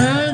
Uh,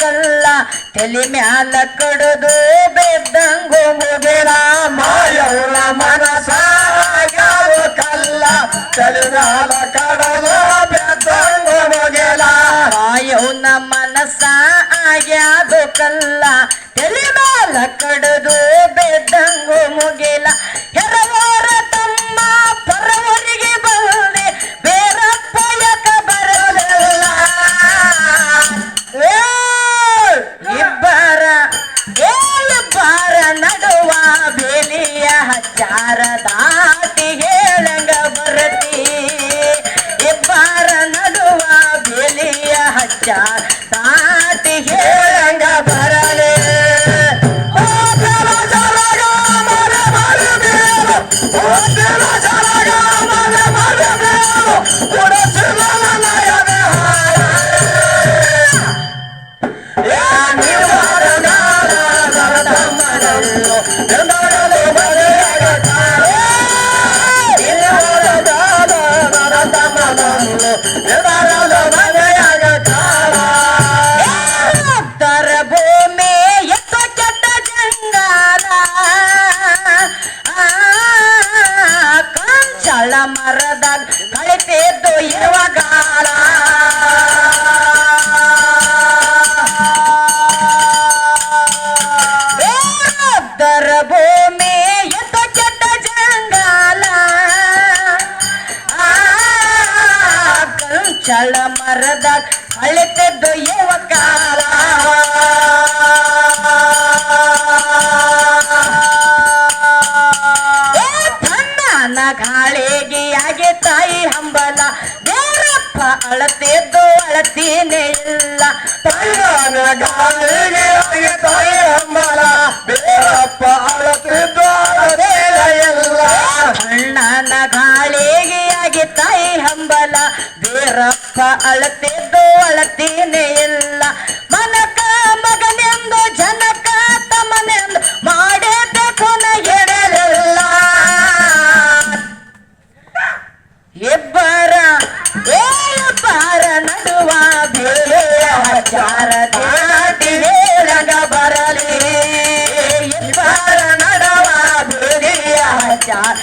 ಕಲ್ಲ ತಲೆ ಮ್ಯಾಲ ಕಡದು ಬೆದ್ದಂಗು ಮುಗಿರ ಮಾಯವಳ ಮನಸ ಕಲ್ಲ ತಲೆ ಮ್ಯಾಲ ಕಡದು ಬೆದ್ದಂಗು ಮುಗಿಲ ಮಾಯವನ ಮನಸ ಆಗ್ಯಾದು ಕಲ್ಲ ತಲೆ ಮ್ಯಾಲ ಕಡದು ಬೆದ್ದಂಗು ಮುಗಿಲ ಕರದಾಗ ಅಳಿತದ್ದು ಯುವ ಕಾಲ? ತನ್ನ ಗಾಳಿಗೆ ಆಗಿ ತಾಯಿ ಹಂಬಲ, ದೇವರಪ್ಪ ಅಳತೆದ್ದು ಅಳತೀನಿ ಇಲ್ಲ. ತನ್ನ ಗಾಳಿಗೆ ಆಗಿ ತಾಯಿ ರಪ್ಪ ಅಳತಿದ್ದು ಅಳತೀನಿ ಇಲ್ಲ ಮನಕ ಮಗನೆಂದು ಜನಕ ತಮ್ಮನೆಂದು ಮಾಡಿದ್ದ ಕೊನೆಗೆಡಲಿಲ್ಲ ಇಬ್ಬರ ಏಳುಬಾರ ನಡುವ ಬೇಳೆಯ ಹಜಾರ ರಂಗ ಬರಲಿ ಇಬ್ಬರ ನಡುವ ಬೇಳೆಯ ಹಜಾರ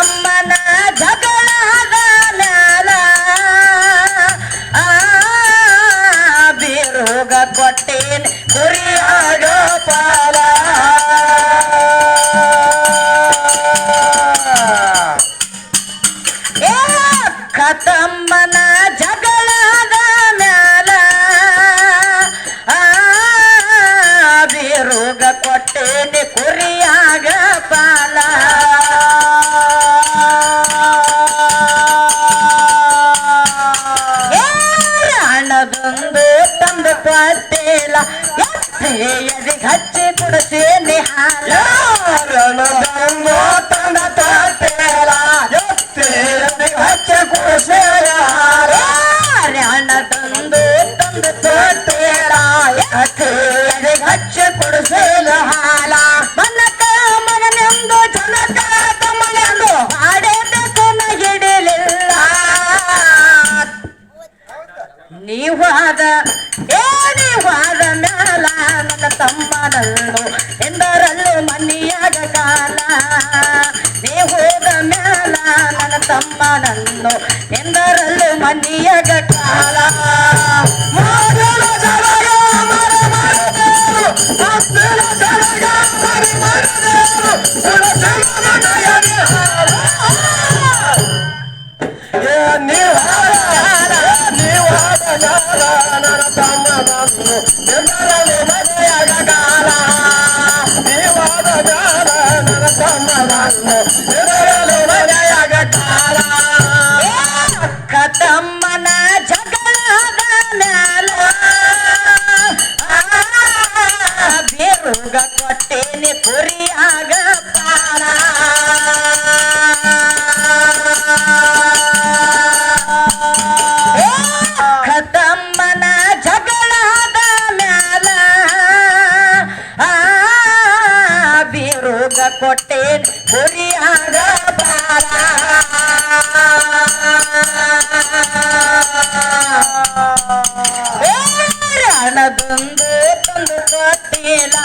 ಅಮ್ಮನ ತಮ್ಮನನ್ನು ಎಂದರಲ್ಲೂ ಮನಿಯಾಗ ಕಾಲ ಮಾಡಲ ಬೇರುಗ ಕೊಟ್ಟೇನೆ ಕುರಿಯಾಗ ಅಕ್ಕ ತಮ್ಮನ ಜಗಳದ ಮ್ಯಾಲ ಆ, ಬೇರುಗ ಕೊಟ್ಟೇನೆ ಕುರಿಯಾಗ ಹಣದೊಂದು ತಂದು ಕೊಟ್ಟಿಲ್ಲ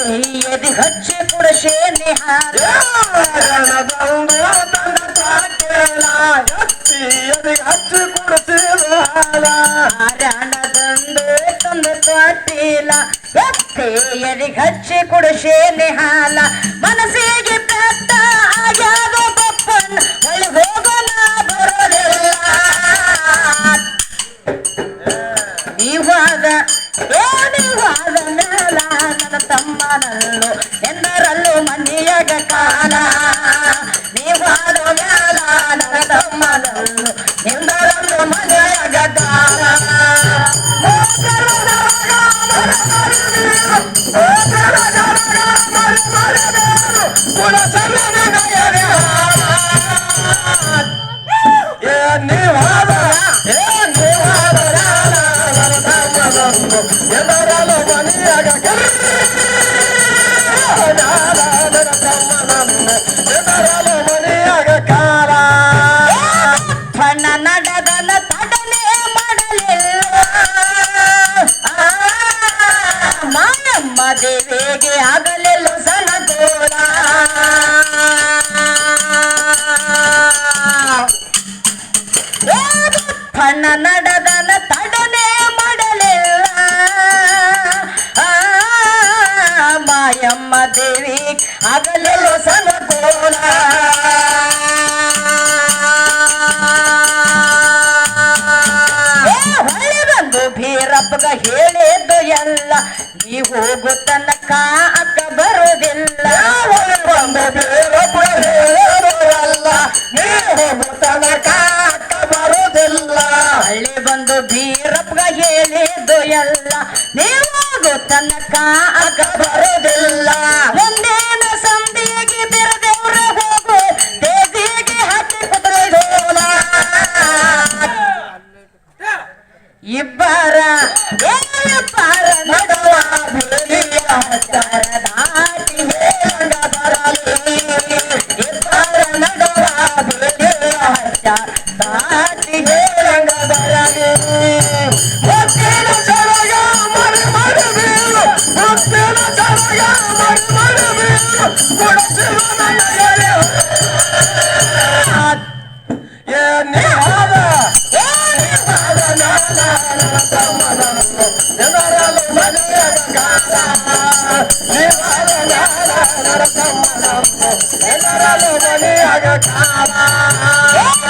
ಎತ್ತಿ ಹಚ್ಚಿ ಕುಡಶೆ ನಿಹಾರ. ಎದೆಗೆ ಹಚ್ಚಿ ಕುಡಿಸಿದ ಹಾಲ ಹಣದೊಂದು ತಂದು ಎತ್ತಿ ಎದಿಗೆ ಹಚ್ಚಿ ಕುಡಶೆ ನಿಹಾಲ. ಮನಸ್ಸಿಗೆ ಪೆಟ್ಟ ಆಗ್ಯಾದ ಬಪ್ಪನ್. ಒಳ್ಳೆ ಹೋಗೋಣ ಬರೋದಿಲ್ಲ. ನೀವಾದ ಏ ನೀವಾದ ನನ್ನ ತಮ್ಮನಲ್ಲು ಎಂದರಲ್ಲೂ ಮನೆಯಾಗ ಕಾಲ ನೀವಾದ ಮೇಲ ನನ್ನ ತಮ್ಮನಲ್ಲು ಎಂದರಲ್ಲೂ ಮನೆಯಾಗ ಕಾಲ ಕುಡಸಮನ ನಯನ ಏ ನೀವಾದ ಎದರಲು ಮನೆಯಾಗ ಎದರಲು ಮನೆಯಾಗ ಕಾಲ ಬಣ್ಣ ನಡೆದನ ತಡನೆ ಮಾಡಲಿಲ್ಲ ಆ, ಮಾಯಮ್ಮ ದೇವಿಗೆ ಆಗಲಿಲ್ಲ ಸನಗೋಲ ಏ, ಹೊಳ್ಳಿ ಬಂದು ಭೀರಪ್ಪಗ ಹೇಳಿದ್ದು ಎಲ್ಲ. ನೀ ಹೋಗು ತನಕ ಅಕ್ಕ ಬರೋದಿಲ್ಲ ಬಂದು ಬೇರೊಬ್ಬ ಹೇಳೋಲ್ಲ ನೀವು ತನಕ ಅಕ್ಕ ಬರುವುದಿಲ್ಲ. ಹಳ್ಳಿ ಬಂದು ಭೀರಪ್ಪಗ ಹೇಳಿದ್ದು ಎಲ್ಲ. ನೀವು ಹೋಗು ತನಕ ಅಕ್ಕ ಬರುವುದಿಲ್ಲ. ಇಬ್ಬರ ಏ ಇಬ್ಬರ ನಡುವ ಬೀದಿಯ ಹತ್ತರ ದಾಟಿ ಹೇಗ ಬರಲಿ ಇಬ್ಬರ ನಡುವ ಬೀದಿಯ ಹತ್ತರ ದಾಟಿ ಹೇಗ ಬರಲಿ ಮುತ್ತಿನ ಸರಗ ಮರಿ ಮರಿ ಬೀಳು ಮುತ್ತಿನ ಸರಗ ಮರಿ ಮರಿ నరసమ్మ నరసమ్మ నరసమ్మ నరసమ్మ నరసమ్మ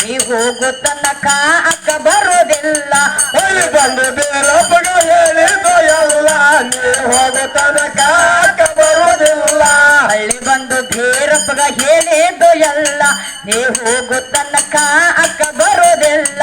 ನೀ ಹೋಗು ತನಕ ಅಕ್ಕ ಬರೋದಿಲ್ಲ ಹೊಳಿ ಬಂದು ಬೇರಪ್ಪಗ ಹೇಳಿದ್ದು ಎಲ್ಲ ನೀ ಹೋಗು ತನಕ ಅಕ್ಕ ಬರುವುದಿಲ್ಲ. ಹಳ್ಳಿ ಬಂದು ಬೇರೊಬ್ಬಗ ಹೇಳಿದ್ದು ಎಲ್ಲ ನೀ ಹೋಗು ತನಕ ಅಕ್ಕ ಬರೋದಿಲ್ಲ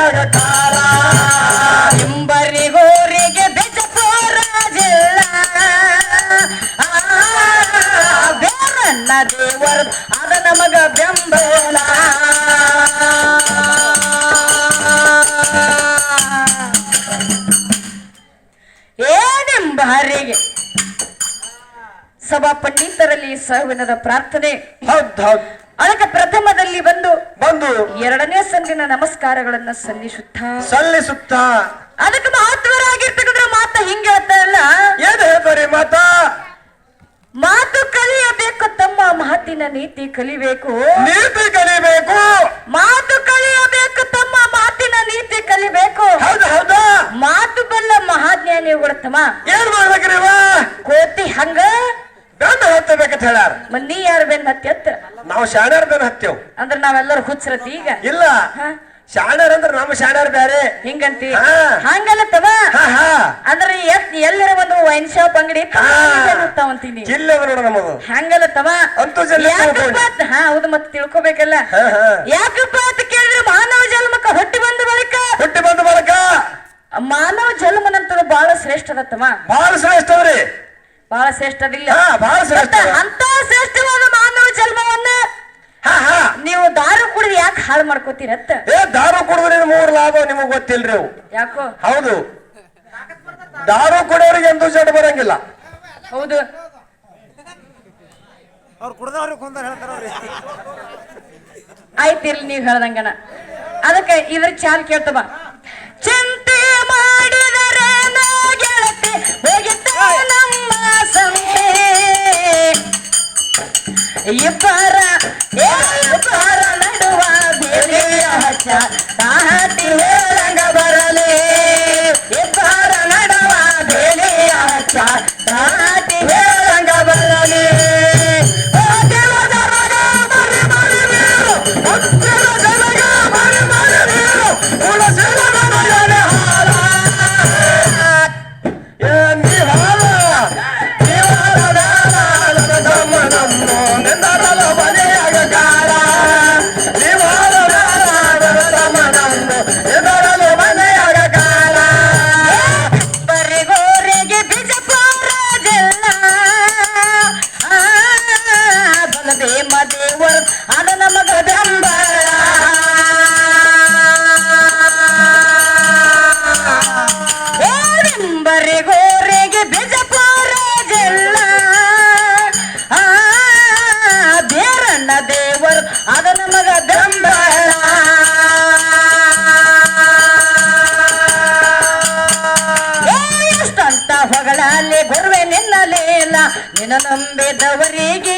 ಅದ ನಮಗ ಬೆಂಬಲ. ಏನೆಂಬರಿಗೆ ಸಭಾ ಪಂಡಿತರಲ್ಲಿ ಸಹವಿನದ ಪ್ರಾರ್ಥನೆ. ಅದಕ್ಕೆ ಪ್ರಥಮದಲ್ಲಿ ಬಂದು ಬಂದು ಎರಡನೇ ಸಂದಿನ ನಮಸ್ಕಾರಗಳನ್ನ ಸಲ್ಲಿಸುತ್ತಾ. ಸಲ್ಲಿಸುತ್ತ. ಅದಕ್ಕೆ ಮಹತ್ವರಾಗಿರ್ತಕ್ಕಂಥ ಮಾತ ಹಿಂಗೆ ಹೇಳ್ತಾರಲ್ಲ. ಏನು ಹೇಳ್ತಾರೆ ಮಾತ? ಮಾತು ಕಲಿಯಬೇಕು ತಮ್ಮ ಮಾತಿನ ನೀತಿ ಕಲಿಬೇಕು. ನೀತಿ ಕಲಿಬೇಕು. ಮಾತು ಕಲಿಯಬೇಕು ತಮ್ಮ ಮಾತಿನ ನೀತಿ ಕಲಿಬೇಕು. ಹೌದ ಹೌದಾ. ಮಾತು ಬಲ್ಲ ಮಹಾಜ್ಞಾನಿಗಳು ತಮ್ಮ ಏನ್ ಮಾಡ್ಬೇಕ್ರಿ ಕೋತಿ ಹಂಗ. ಬೆನ್ನ ಹತ್ತಬೇಕಂತ ಹೇಳ್ಯಾರ. ಮಂದಿ ಯಾರು ಬೆನ್ ಹತ್ತಿ ಹತ್ತ ನಾವು ಶಾಣ್ಯಾರ ಬೆನ್ನ ಹತ್ತೇವ್. ಅಂದ್ರೆ ನಾವೆಲ್ಲರೂ ಹುಚ್ಚರತಿ ಈಗ? ಇಲ್ಲ. ಹ? ಶಾಣ್ಯಾರ ಅಂದ್ರ ನಮ್ಮ ಶಾಣರ್ ಬ್ಯಾರೆ. ಹಿಂಗಂತಿ. ಹಂಗಲ್ಲ ತವ? ಅಂದ್ರೆ ಎಸ್ ಎಲ್ಲರ ಒಂದು ವೈನ್ ಶಾಪ್ ಅಂಗಡಿ ನೋಡ ನಮ್ಮದು. ಹಂಗಲ್ಲ ತವ? ಅಂತೂ ಹಾ ಹೌದು ಮತ್ತೆ ತಿಳ್ಕೊಬೇಕಲ್ಲ. ಯಾಕಪ್ಪ ಅಂತ ಕೇಳಿದ್ರೆ ಮಾನವ ಜನ್ಮಕ್ಕ ಹುಟ್ಟಿ ಬಂದ ಬಳಿಕ ಹುಟ್ಟಿ ಬಂದ ಬಳಿಕ ಮಾನವ ಜನ್ಮನಂತದ ಬಹಳ ಶ್ರೇಷ್ಠ ತವ. ಬಹಳ ಶ್ರೇಷ್ಠ ಬಹಳ ಶ್ರೇಷ್ಠ ಅದಿಲ್ಲ. ಹಾ ಬಹಳ ಶ್ರೇಷ್ಠ ಅಂತ ಶ್ರೇಷ್ಠವಾದ ಮಾನವ ಜನ್ಮವನ್ನ ಹಾ ಹಾ ನೀವು ದಾರು ಕುಡಿದು ಯಾಕೆ ಹಾಳು ಮಾಡ್ಕೋತೀರತ್ತ ಏ ದಾರು ಕುಡಿದ್ರೆ ಮೂರ್ ಲಾಭ ನಿಮಗ್ ಗೊತ್ತಿಲ್ರಿ ಅವು. ಯಾಕೋ? ಹೌದು. ದಾರು ಕುಡಿಯೋರಿಗೆ ಎಂದು ಜಡ್ ಬರಂಗಿಲ್ಲ. ಹೌದು. ಅವ್ರು ಕುಡ್ದವ್ರಿಗೆ ಕೊಂದಾರ ಹೇಳ್ತಾರವ್ರಿ ಆಯ್ತಿರ್ಲಿ ನೀವ್ ಹೇಳ್ದಂಗನ. ಅದಕ್ಕೆ ಇದ್ರ ಚಾಲ್ ಕೇಳ್ತವ. ಚಿಂತೆ ಮಾಡಿದರೆ ಗೆಳತಿ ಹೋಗಿದ್ದ ನಮ್ಮ ಸಂತೆ ಇಬ್ಬರ ಏ தாகத்திலே ಬಿಜಪುರ ಜಿಲ್ಲ ಬೇರಣ್ಣ ದೇವರ ಅದ ನಮಗ ಬೆಂಬಲ ಎಷ್ಟಂತ ಹೊಗಳಲಿ ಗುರುವೆ ನಿನ್ನಲೇಲ ನಿನ್ನ ನಂಬಿದವರಿಗೆ